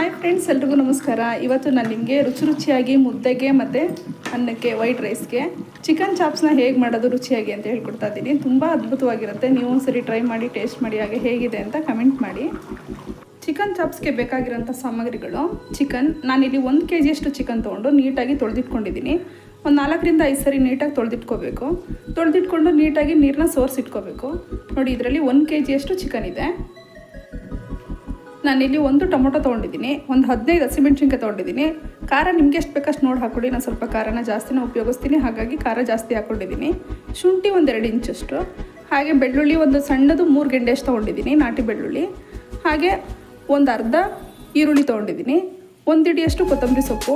Hi friends ಎಲ್ರಿಗೂ ನಮಸ್ಕಾರ. ಇವತ್ತು ನಾನು ನಿಮಗೆ ರುಚಿ ರುಚಿಯಾಗಿ ಮುದ್ದೆಗೆ ಮತ್ತು ಅನ್ನಕ್ಕೆ ವೈಟ್ ರೈಸ್ಗೆ ಚಿಕನ್ ಚಾಪ್ಸ್ನ ಹೇಗೆ ಮಾಡೋದು ರುಚಿಯಾಗಿ ಅಂತ ಹೇಳ್ಕೊಡ್ತಾ ಇದ್ದೀನಿ. ತುಂಬ ಅದ್ಭುತವಾಗಿರುತ್ತೆ. ನೀವು ಒಂದ್ಸರಿ ಟ್ರೈ ಮಾಡಿ ಟೇಸ್ಟ್ ಮಾಡಿ, ಹಾಗೆ ಹೇಗಿದೆ ಅಂತ ಕಮೆಂಟ್ ಮಾಡಿ. ಚಿಕನ್ ಚಾಪ್ಸ್ಗೆ ಬೇಕಾಗಿರೋಂಥ ಸಾಮಗ್ರಿಗಳು. ಚಿಕನ್ ನಾನಿಲ್ಲಿ ಒಂದು ಕೆ ಜಿಯಷ್ಟು ಚಿಕನ್ ತೊಗೊಂಡು ನೀಟಾಗಿ ತೊಳೆದಿಟ್ಕೊಂಡಿದ್ದೀನಿ. ಒಂದು ನಾಲ್ಕರಿಂದ ಐದು ಸರಿ ನೀಟಾಗಿ ತೊಳೆದಿಟ್ಕೋಬೇಕು. ತೊಳೆದಿಟ್ಕೊಂಡು ನೀಟಾಗಿ ನೀರನ್ನ ಸೋರಿಸಿಟ್ಕೋಬೇಕು. ನೋಡಿ, ಇದರಲ್ಲಿ ಒಂದು ಕೆ ಜಿಯಷ್ಟು ಚಿಕನ್ ಇದೆ. ನಾನಿಲ್ಲಿ ಒಂದು ಟೊಮೊಟೊ ತೊಗೊಂಡಿದ್ದೀನಿ, ಒಂದು ಹದಿನೈದು ಹಸಿಮೆಣ್ಸಿನ್ಕಾಯಿ ತೊಗೊಂಡಿದ್ದೀನಿ. ಖಾರ ನಿಮ್ಗೆ ಎಷ್ಟು ಬೇಕಷ್ಟು ನೋಡಿ ಹಾಕ್ಕೊಳ್ಳಿ ನಾನು ಸ್ವಲ್ಪ ಖಾರನ ಜಾಸ್ತಿನೇ ಉಪಯೋಗಿಸ್ತೀನಿ, ಹಾಗಾಗಿ ಖಾರ ಜಾಸ್ತಿ ಹಾಕ್ಕೊಂಡಿದ್ದೀನಿ. ಶುಂಠಿ ಒಂದೆರಡು ಇಂಚಷ್ಟು, ಹಾಗೆ ಬೆಳ್ಳುಳ್ಳಿ ಒಂದು ಸಣ್ಣದು ಮೂರು ಗೆಂಡೆಷ್ಟು ತೊಗೊಂಡಿದ್ದೀನಿ, ನಾಟಿ ಬೆಳ್ಳುಳ್ಳಿ. ಹಾಗೆ ಒಂದು ಅರ್ಧ ಈರುಳ್ಳಿ ತೊಗೊಂಡಿದ್ದೀನಿ, ಒಂದು ಹಿಡಿಯಷ್ಟು ಕೊತ್ತಂಬರಿ ಸೊಪ್ಪು,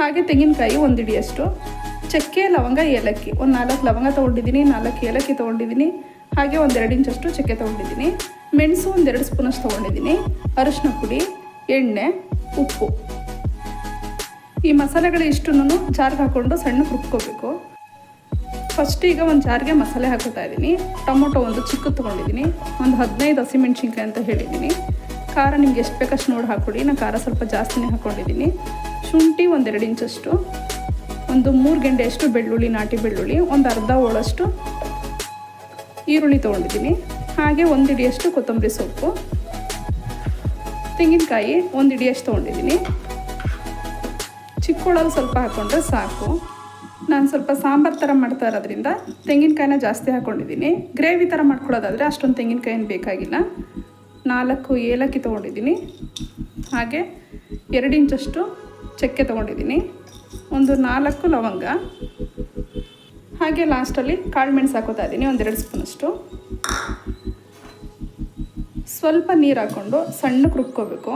ಹಾಗೆ ತೆಂಗಿನಕಾಯಿ ಒಂದು ಹಿಡಿಯಷ್ಟು ಚಕ್ಕೆ, ಲವಂಗ, ಏಲಕ್ಕಿ, ಒಂದು ನಾಲ್ಕು ಲವಂಗ ತೊಗೊಂಡಿದ್ದೀನಿ, ನಾಲ್ಕು ಏಲಕ್ಕಿ ತೊಗೊಂಡಿದ್ದೀನಿ. ಹಾಗೆ ಒಂದೆರಡು ಇಂಚಷ್ಟು ಚಕ್ಕೆ ತೊಗೊಂಡಿದ್ದೀನಿ. ಮೆಣಸು ಒಂದೆರಡು ಸ್ಪೂನಷ್ಟು ತೊಗೊಂಡಿದ್ದೀನಿ. ಅರಿಶಿನ ಪುಡಿ, ಎಣ್ಣೆ, ಉಪ್ಪು. ಈ ಮಸಾಲೆಗಳು ಇಷ್ಟನ್ನು ಜಾರ್ಗೆ ಹಾಕ್ಕೊಂಡು ಸಣ್ಣ ರುಬ್ಕೋಬೇಕು ಫಸ್ಟ್ ಈಗ ಒಂದು ಜಾರಿಗೆ ಮಸಾಲೆ ಹಾಕೋತಾ ಇದ್ದೀನಿ. ಟೊಮೊಟೊ ಒಂದು ಚಿಕ್ಕದು ತೊಗೊಂಡಿದ್ದೀನಿ. ಒಂದು ಹದಿನೈದು ಹಸಿಮೆಣ್ಸಿನ್ಕಾಯಿ ಅಂತ ಹೇಳಿದ್ದೀನಿ. ಖಾರ ನಿಮ್ಗೆ ಎಷ್ಟು ಬೇಕಷ್ಟು ನೋಡಿ ಹಾಕ್ಕೊಡಿ. ನಾನು ಖಾರ ಸ್ವಲ್ಪ ಜಾಸ್ತಿನೇ ಹಾಕ್ಕೊಂಡಿದ್ದೀನಿ. ಶುಂಠಿ ಒಂದೆರಡು ಇಂಚಷ್ಟು ಒಂದು ಮೂರು ಗಂಟೆಯಷ್ಟು ಬೆಳ್ಳುಳ್ಳಿ, ನಾಟಿ ಬೆಳ್ಳುಳ್ಳಿ, ಒಂದು ಅರ್ಧ ಹೋಳಷ್ಟು ಈರುಳ್ಳಿ ತೊಗೊಂಡಿದ್ದೀನಿ. ಹಾಗೆ ಒಂದು ಹಿಡಿಯಷ್ಟು ಕೊತ್ತಂಬರಿ ಸೊಪ್ಪು. ತೆಂಗಿನಕಾಯಿ ಒಂದು ಹಿಡಿಯಷ್ಟು ತೊಗೊಂಡಿದ್ದೀನಿ. ಚಿಕ್ಕೋಳಲ್ಲಿ ಸ್ವಲ್ಪ ಹಾಕ್ಕೊಂಡ್ರೆ ಸಾಕು. ನಾನು ಸ್ವಲ್ಪ ಸಾಂಬಾರು ಥರ ಮಾಡ್ತಾ ಇರೋದ್ರಿಂದ ತೆಂಗಿನಕಾಯಿನ ಜಾಸ್ತಿ ಹಾಕ್ಕೊಂಡಿದ್ದೀನಿ ಗ್ರೇವಿ ಥರ ಮಾಡ್ಕೊಳ್ಳೋದಾದರೆ ಅಷ್ಟೊಂದು ತೆಂಗಿನಕಾಯಿನ ಬೇಕಾಗಿಲ್ಲ. ನಾಲ್ಕು ಏಲಕ್ಕಿ ತೊಗೊಂಡಿದ್ದೀನಿ. ಹಾಗೆ ಎರಡು ಇಂಚಷ್ಟು ಚಕ್ಕೆ ತೊಗೊಂಡಿದ್ದೀನಿ. ಒಂದು ನಾಲ್ಕು ಲವಂಗ. ಹಾಗೆ ಲಾಸ್ಟಲ್ಲಿ ಕಾಳು ಮೆಣಸು ಹಾಕೋತಾ ಇದ್ದೀನಿ ಒಂದೆರಡು ಸ್ಪೂನಷ್ಟು. ಸ್ವಲ್ಪ ನೀರು ಹಾಕ್ಕೊಂಡು ಸಣ್ಣಕ್ಕೆ ರುಬ್ಕೋಬೇಕು.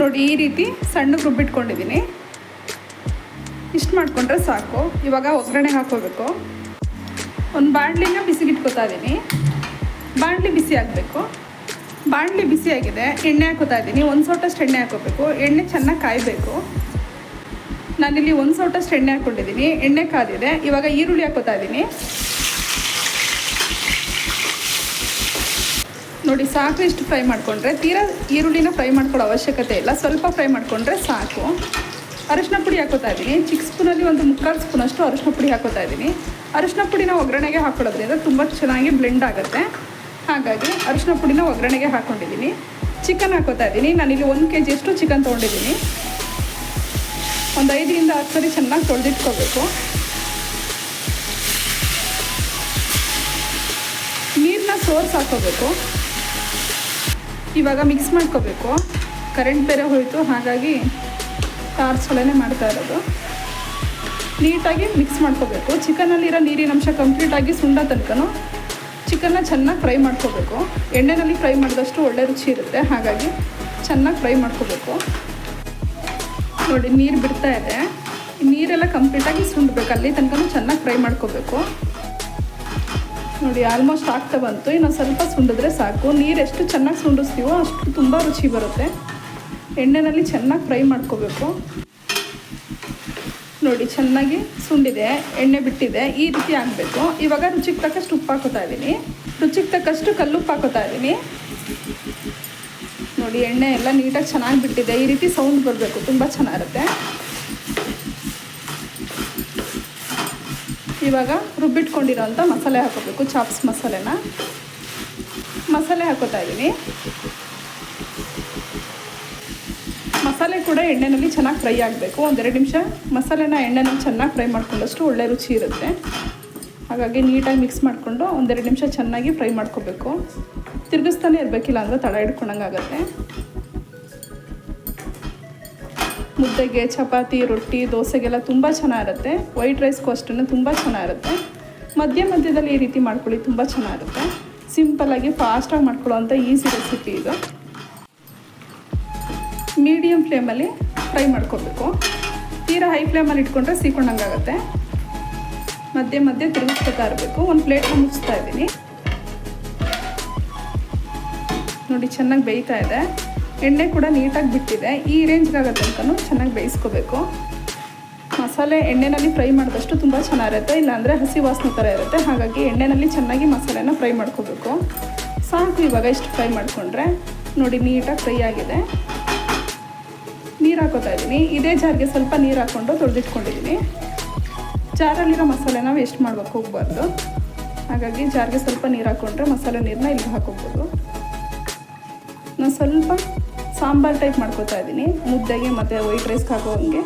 ನೋಡಿ, ಈ ರೀತಿ ಸಣ್ಣಗೆ ರುಬ್ಬಿಟ್ಕೊಂಡಿದ್ದೀನಿ. ಇಷ್ಟು ಮಾಡಿಕೊಂಡ್ರೆ ಸಾಕು. ಇವಾಗ ಒಗ್ಗರಣೆ ಹಾಕೋಬೇಕು ಒಂದು ಬಾಣಲಿನ ಬಿಸಿಗಿಟ್ಕೋತಾ ಇದ್ದೀನಿ. ಬಾಣಲಿ ಬಿಸಿ ಆಗಬೇಕು. ಬಾಣಲಿ ಬಿಸಿಯಾಗಿದೆ ಎಣ್ಣೆ ಹಾಕೋತಾ ಇದ್ದೀನಿ. ಒಂದು ಸೋಟಷ್ಟು ಎಣ್ಣೆ ಹಾಕೋಬೇಕು. ಎಣ್ಣೆ ಚೆನ್ನಾಗಿ ಕಾಯಬೇಕು. ನಾನಿಲ್ಲಿ ಒಂದು ಸೋಟಷ್ಟು ಎಣ್ಣೆ ಹಾಕ್ಕೊಂಡಿದ್ದೀನಿ ಎಣ್ಣೆ ಕಾದಿದೆ. ಇವಾಗ ಈರುಳ್ಳಿ ಹಾಕೋತಾ ಇದ್ದೀನಿ. ನೋಡಿ, ಸಾಕು ಇಷ್ಟು ಫ್ರೈ ಮಾಡಿಕೊಂಡ್ರೆ. ತೀರಾ ಈರುಳ್ಳಿನ ಫ್ರೈ ಮಾಡ್ಕೊಳ್ಳೋ ಅವಶ್ಯಕತೆ ಇಲ್ಲ. ಸ್ವಲ್ಪ ಫ್ರೈ ಮಾಡಿಕೊಂಡ್ರೆ ಸಾಕು. ಅರಿಶಿನ ಪುಡಿ ಹಾಕೋತಾ ಇದ್ದೀನಿ. ಚಿಕ್ಕ ಸ್ಪೂನಲ್ಲಿ ಒಂದು ಮುಕ್ಕಾಲು ಸ್ಪೂನಷ್ಟು ಅರಿಶಿನ ಪುಡಿ ಹಾಕೋತಾ ಇದ್ದೀನಿ. ಅರಿಶಿನ ಪುಡಿನ ಒಗ್ಗರಣೆಗೆ ಹಾಕೊಳ್ಳೋದ್ರಿಂದ ತುಂಬ ಚೆನ್ನಾಗಿ ಬ್ಲೆಂಡ್ ಆಗುತ್ತೆ. ಹಾಗಾಗಿ ಅರಿಶಿನ ಪುಡಿನ ಒಗ್ಗರಣೆಗೆ ಹಾಕ್ಕೊಂಡಿದ್ದೀನಿ ಚಿಕನ್ ಹಾಕೋತಾ ಇದ್ದೀನಿ. ನಾನಿಲ್ಲಿ ಒಂದು ಕೆ ಜಿಯಷ್ಟು ಚಿಕನ್ ತೊಗೊಂಡಿದ್ದೀನಿ. ಒಂದು ಐದರಿಂದ ಹತ್ತು ಸರಿ ಚೆನ್ನಾಗಿ ತೊಳೆದಿಟ್ಕೋಬೇಕು. ನೀರನ್ನ ಸೋರ್ಸ್ ಹಾಕೋಬೇಕು. ಇವಾಗ ಮಿಕ್ಸ್ ಮಾಡ್ಕೋಬೇಕು. ಕರೆಂಟ್ ಬೇರೆ ಹೋಯಿತು. ಹಾಗಾಗಿ ಟಾರ್ಚೊಳನೆ ಮಾಡ್ತಾ ಇರೋದು. ನೀಟಾಗಿ ಮಿಕ್ಸ್ ಮಾಡ್ಕೋಬೇಕು. ಚಿಕನಲ್ಲಿರೋ ನೀರಿನ ಅಂಶ ಕಂಪ್ಲೀಟಾಗಿ ಸುಂಡ ತನಕನೂ ಚಿಕನ್ನ ಚೆನ್ನಾಗಿ ಫ್ರೈ ಮಾಡ್ಕೋಬೇಕು. ಎಣ್ಣೆಯಲ್ಲಿ ಫ್ರೈ ಮಾಡಿದಷ್ಟು ಒಳ್ಳೆ ರುಚಿ ಇರುತ್ತೆ. ಹಾಗಾಗಿ ಚೆನ್ನಾಗಿ ಫ್ರೈ ಮಾಡ್ಕೋಬೇಕು. ನೋಡಿ, ನೀರು ಬಿಡ್ತಾ ಇದೆ. ನೀರೆಲ್ಲ ಕಂಪ್ಲೀಟಾಗಿ ಸುಂಡ್ಬೇಕು ಅಲ್ಲಿ ತನಕ ಚೆನ್ನಾಗಿ ಫ್ರೈ ಮಾಡ್ಕೋಬೇಕು. ನೋಡಿ, ಆಲ್ಮೋಸ್ಟ್ ಆಗ್ತಾ ಬಂತು. ಇನ್ನು ಸ್ವಲ್ಪ ಸುಂಡಿದ್ರೆ ಸಾಕು. ನೀರು ಎಷ್ಟು ಚೆನ್ನಾಗಿ ಸುಂಡಿಸ್ತೀವೋ ಅಷ್ಟು ತುಂಬ ರುಚಿ ಬರುತ್ತೆ. ಎಣ್ಣೆಯಲ್ಲಿ ಚೆನ್ನಾಗಿ ಫ್ರೈ ಮಾಡ್ಕೋಬೇಕು. ನೋಡಿ, ಚೆನ್ನಾಗಿ ಸುಂಡಿದೆ, ಎಣ್ಣೆ ಬಿಟ್ಟಿದೆ, ಈ ರೀತಿ ಆಗಬೇಕು. ಇವಾಗ ರುಚಿಗೆ ತಕ್ಕಷ್ಟು ಉಪ್ಪು ಹಾಕೋತಾ ಇದ್ದೀನಿ. ರುಚಿಗೆ ತಕ್ಕಷ್ಟು ಕಲ್ಲುಪ್ಪು ಹಾಕೋತಾ ಇದ್ದೀನಿ. ನೋಡಿ, ಎಣ್ಣೆ ಎಲ್ಲ ನೀಟಾಗಿ ಚೆನ್ನಾಗಿ ಬಿಟ್ಟಿದೆ. ಈ ರೀತಿ ಸೌಂಡ್ ಬರಬೇಕು, ತುಂಬ ಚೆನ್ನಾಗಿರುತ್ತೆ. ಇವಾಗ ರುಬ್ಬಿಟ್ಕೊಂಡಿರೋಂಥ ಮಸಾಲೆ ಹಾಕೋಬೇಕು, ಚಾಪ್ಸ್ ಮಸಾಲೆನ. ಮಸಾಲೆ ಹಾಕೋತಾ ಇದ್ದೀನಿ. ಮಸಾಲೆ ಕೂಡ ಎಣ್ಣೆಯಲ್ಲಿ ಚೆನ್ನಾಗಿ ಫ್ರೈ ಆಗಬೇಕು. ಒಂದೆರಡು ನಿಮಿಷ ಮಸಾಲೆನ ಎಣ್ಣೆನಲ್ಲಿ ಚೆನ್ನಾಗಿ ಫ್ರೈ ಮಾಡ್ಕೊಂಡಷ್ಟು ಒಳ್ಳೆ ರುಚಿ ಇರುತ್ತೆ. ಹಾಗಾಗಿ ನೀಟಾಗಿ ಮಿಕ್ಸ್ ಮಾಡಿಕೊಂಡು ಒಂದೆರಡು ನಿಮಿಷ ಚೆನ್ನಾಗಿ ಫ್ರೈ ಮಾಡ್ಕೋಬೇಕು. ತಿರುಗಿಸ್ತಾನೆ ಇರಬೇಕಿಲ್ಲ ಅಂದರೆ ತಡ ಹಿಡ್ಕೊಂಡಂಗಾಗತ್ತೆ ಮುದ್ದೆಗೆ, ಚಪಾತಿ, ರೊಟ್ಟಿ, ದೋಸೆಗೆಲ್ಲ ತುಂಬ ಚೆನ್ನಾಗಿರುತ್ತೆ. ವೈಟ್ ರೈಸ್ಗೂ ಅಷ್ಟೇ ತುಂಬ ಚೆನ್ನಾಗಿರುತ್ತೆ. ಮಧ್ಯ ಮಧ್ಯದಲ್ಲಿ ಈ ರೀತಿ ಮಾಡ್ಕೊಳ್ಳಿ, ತುಂಬ ಚೆನ್ನಾಗಿರುತ್ತೆ. ಸಿಂಪಲ್ಲಾಗಿ ಫಾಸ್ಟಾಗಿ ಮಾಡ್ಕೊಳ್ಳೋವಂಥ ಈಸಿ ರೆಸಿಪಿ ಇದು. ಮೀಡಿಯಮ್ ಫ್ಲೇಮಲ್ಲಿ ಫ್ರೈ ಮಾಡ್ಕೋಬೇಕು. ತೀರಾ ಹೈ ಫ್ಲೇಮಲ್ಲಿ ಇಟ್ಕೊಂಡ್ರೆ ಸೀಕೊಂಡಂಗಾಗತ್ತೆ ಮಧ್ಯೆ ಮಧ್ಯೆ ತಿರುಗಿಸ್ಕೊತಾ ಇರಬೇಕು. ಒಂದು ಪ್ಲೇಟ್ನ ಮುಚ್ತಾ ಇದ್ದೀನಿ. ನೋಡಿ, ಚೆನ್ನಾಗಿ ಬೇಯ್ತಾ ಇದೆ. ಎಣ್ಣೆ ಕೂಡ ನೀಟಾಗಿ ಬಿಟ್ಟಿದೆ. ಈ ರೇಂಜ್ಗಾಗೋ ತನಕ ಚೆನ್ನಾಗಿ ಬೇಯಿಸ್ಕೋಬೇಕು. ಮಸಾಲೆ ಎಣ್ಣೆನಲ್ಲಿ ಫ್ರೈ ಮಾಡಿದಷ್ಟು ತುಂಬ ಚೆನ್ನಾಗಿರುತ್ತೆ. ಇಲ್ಲಾಂದರೆ ಹಸಿ ವಾಸನೆ ಥರ ಇರುತ್ತೆ. ಹಾಗಾಗಿ ಎಣ್ಣೆನಲ್ಲಿ ಚೆನ್ನಾಗಿ ಮಸಾಲೆನ ಫ್ರೈ ಮಾಡ್ಕೋಬೇಕು. ಸಾಕು ಇವಾಗ ಇಷ್ಟು ಫ್ರೈ ಮಾಡಿಕೊಂಡ್ರೆ. ನೋಡಿ, ನೀಟಾಗಿ ಫ್ರೈ ಆಗಿದೆ. ನೀರು ಹಾಕೋತಾ ಇದ್ದೀನಿ. ಇದೇ ಜಾರ್ಗೆ ಸ್ವಲ್ಪ ನೀರು ಹಾಕ್ಕೊಂಡು ತೊಳೆದಿಟ್ಕೊಂಡಿದ್ದೀನಿ. ಜಾರಲ್ಲಿರೋ ಮಸಾಲೆನ ವೇಸ್ಟ್ ಮಾಡ್ಬೇಕು? ಹೋಗ್ಬಾರ್ದು. ಹಾಗಾಗಿ ಜಾರ್ಗೆ ಸ್ವಲ್ಪ ನೀರು ಹಾಕ್ಕೊಂಡ್ರೆ ಮಸಾಲೆ ನೀರನ್ನ ಇಲ್ಲಿ ಹಾಕೋಬೋದು ನಾನು ಸ್ವಲ್ಪ ಸಾಂಬಾರು ಟೈಪ್ ಮಾಡ್ಕೋತಾ ಇದ್ದೀನಿ. ಮುದ್ದೆಗೆ ಮತ್ತು ವೈಟ್ ರೈಸ್ಗೆ ಹಾಕೋ ಹಂಗೆ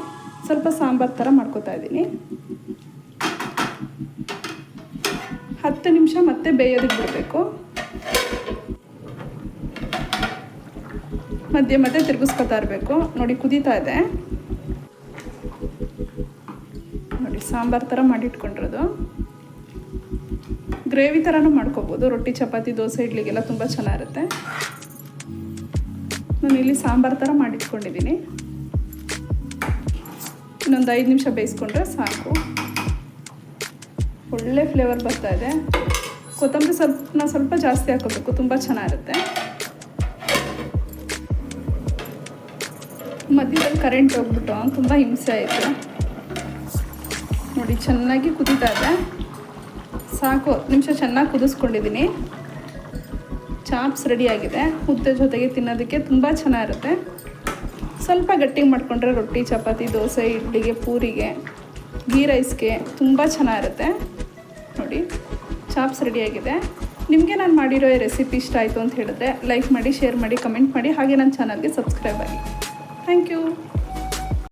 ಸ್ವಲ್ಪ ಸಾಂಬಾರು ಥರ ಮಾಡ್ಕೋತಾ ಇದ್ದೀನಿ. ಹತ್ತು ನಿಮಿಷ ಮತ್ತೆ ಬೇಯೋದಕ್ಕೆ ಬಿಡಬೇಕು. ಮಧ್ಯೆ ಮಧ್ಯೆ ತಿರುಗಿಸ್ಕೊತಾ ಇರಬೇಕು. ನೋಡಿ, ಕುದೀತಾ ಇದೆ. ನೋಡಿ, ಸಾಂಬಾರು ಥರ ಮಾಡಿಟ್ಕೊಂಡಿರೋದು. ಗ್ರೇವಿ ಥರನೂ ಮಾಡ್ಕೋಬೋದು. ರೊಟ್ಟಿ, ಚಪಾತಿ, ದೋಸೆ, ಇಡ್ಲಿಗೆಲ್ಲ ತುಂಬ ಚೆನ್ನಾಗಿರುತ್ತೆ. ನಾನು ಇಲ್ಲಿ ಸಾಂಬಾರು ಥರ ಮಾಡಿಟ್ಕೊಂಡಿದ್ದೀನಿ. ಇನ್ನೊಂದು ಐದು ನಿಮಿಷ ಬೇಯಿಸ್ಕೊಂಡ್ರೆ ಸಾಕು. ಒಳ್ಳೆ ಫ್ಲೇವರ್ ಬರ್ತಾ ಇದೆ. ಕೊತ್ತಂಬರಿ ಸ್ವಲ್ಪ ಸ್ವಲ್ಪ ಜಾಸ್ತಿ ಹಾಕೋಬೇಕು. ತುಂಬ ಚೆನ್ನಾಗಿರುತ್ತೆ. ಮಧ್ಯದಲ್ಲಿ ಕರೆಂಟ್ ಹೋಗ್ಬಿಟ್ಟು ತುಂಬ ಹಿಂಸೆ ಆಯಿತು. ನೋಡಿ, ಚೆನ್ನಾಗಿ ಕುದೀತಾ ಇದೆ. ಸಾಕು, ಹತ್ತು ನಿಮಿಷ ಚೆನ್ನಾಗಿ ಕುದಿಸ್ಕೊಂಡಿದ್ದೀನಿ ಚಾಪ್ಸ್ ರೆಡಿಯಾಗಿದೆ ಮುದ್ದೆ ಜೊತೆಗೆ ತಿನ್ನೋದಕ್ಕೆ ತುಂಬ ಚೆನ್ನಾಗಿರುತ್ತೆ. ಸ್ವಲ್ಪ ಗಟ್ಟಿಗೆ ಮಾಡಿಕೊಂಡ್ರೆ ರೊಟ್ಟಿ, ಚಪಾತಿ, ದೋಸೆ, ಇಡ್ಲಿಗೆ, ಪೂರಿಗೆ ಗೀ ರೈಸ್ಗೆ ತುಂಬ ಚೆನ್ನಾಗಿರುತ್ತೆ. ನೋಡಿ, ಚಾಪ್ಸ್ ರೆಡಿಯಾಗಿದೆ ನಿಮಗೆ ನಾನು ಮಾಡಿರೋ ರೆಸಿಪಿ ಇಷ್ಟ ಆಯಿತು ಅಂತ ಹೇಳಿದ್ರೆ ಲೈಕ್ ಮಾಡಿ ಶೇರ್ ಮಾಡಿ ಕಮೆಂಟ್ ಮಾಡಿ. ಹಾಗೆ ನನ್ನ ಚಾನಲ್ಗೆ ಸಬ್ಸ್ಕ್ರೈಬ್ ಆಗಿ. Thank you